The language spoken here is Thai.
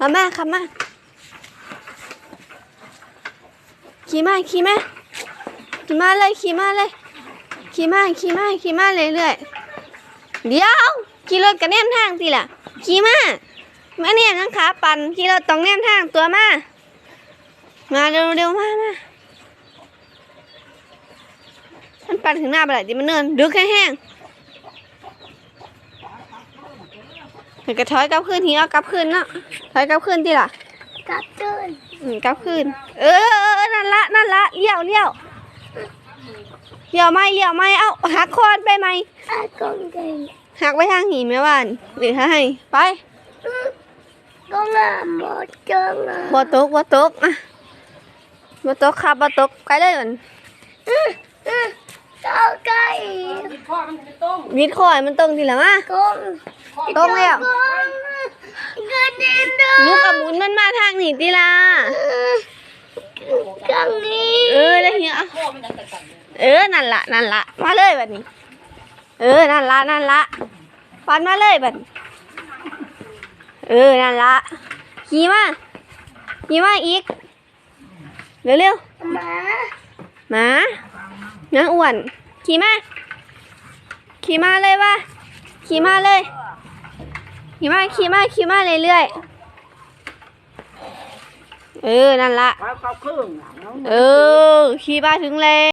มาแม่ขับมาขี่มาขี่มาขี่มาเลยขี่มาเลยขี่มาขี่มาขี่มาเรื่อยๆเดี๋ยวขี่รถกับแนมทางทีละขี่มามาเนี่ยนังขาปั่นขี่รถต้องแนมทางตัวมามาเร็วๆมามามันปั่นถึงหน้าไปไหนดิมันเนินดึกแห้งๆ เห็นกระถอยกลับคืนทีเอากลับคืนเนาะถอยกลับคืนทีละกลับเดินอืมกลับคืนเออเออเออนั่นละนั่นละเลี้ยวเลี้ยวเลี้ยวไม่เลี้ยวไม่เอ้าหักคอนไปไหมอากงเดินหักไปทางหินแม่บ้านหรือให้ไปก็งามหมดจังอะบ่ตกบ่ตกอะบ่ตกครับบ่ตกไปเลยมันอื้ออื้อ เก้าไก่วิดคอยมันตรงทีละมะกงตรงแล้วกงกระเด็นเด้อลูกกับหมุนมันมาทางนี้ทีละกังนี้เออได้เหี้ยเออนั่นละนั่นละมาเลยแบบนี้ เออนั่นละนั่นละปันมาเลยแบบนี้เออนั่นละขี่มาขี่มาอีกเร็วเร็วหมาๆหมาน้าอ้วน ขี่มา ขี่มาเลยวะขี่มาเลย ขี่มา ขี่มา ขี่มาเรื่อยๆ เออ นั่นละ เขาเขาครึ่งหลังเนาะ เออ ขี่มาถึงแล้ว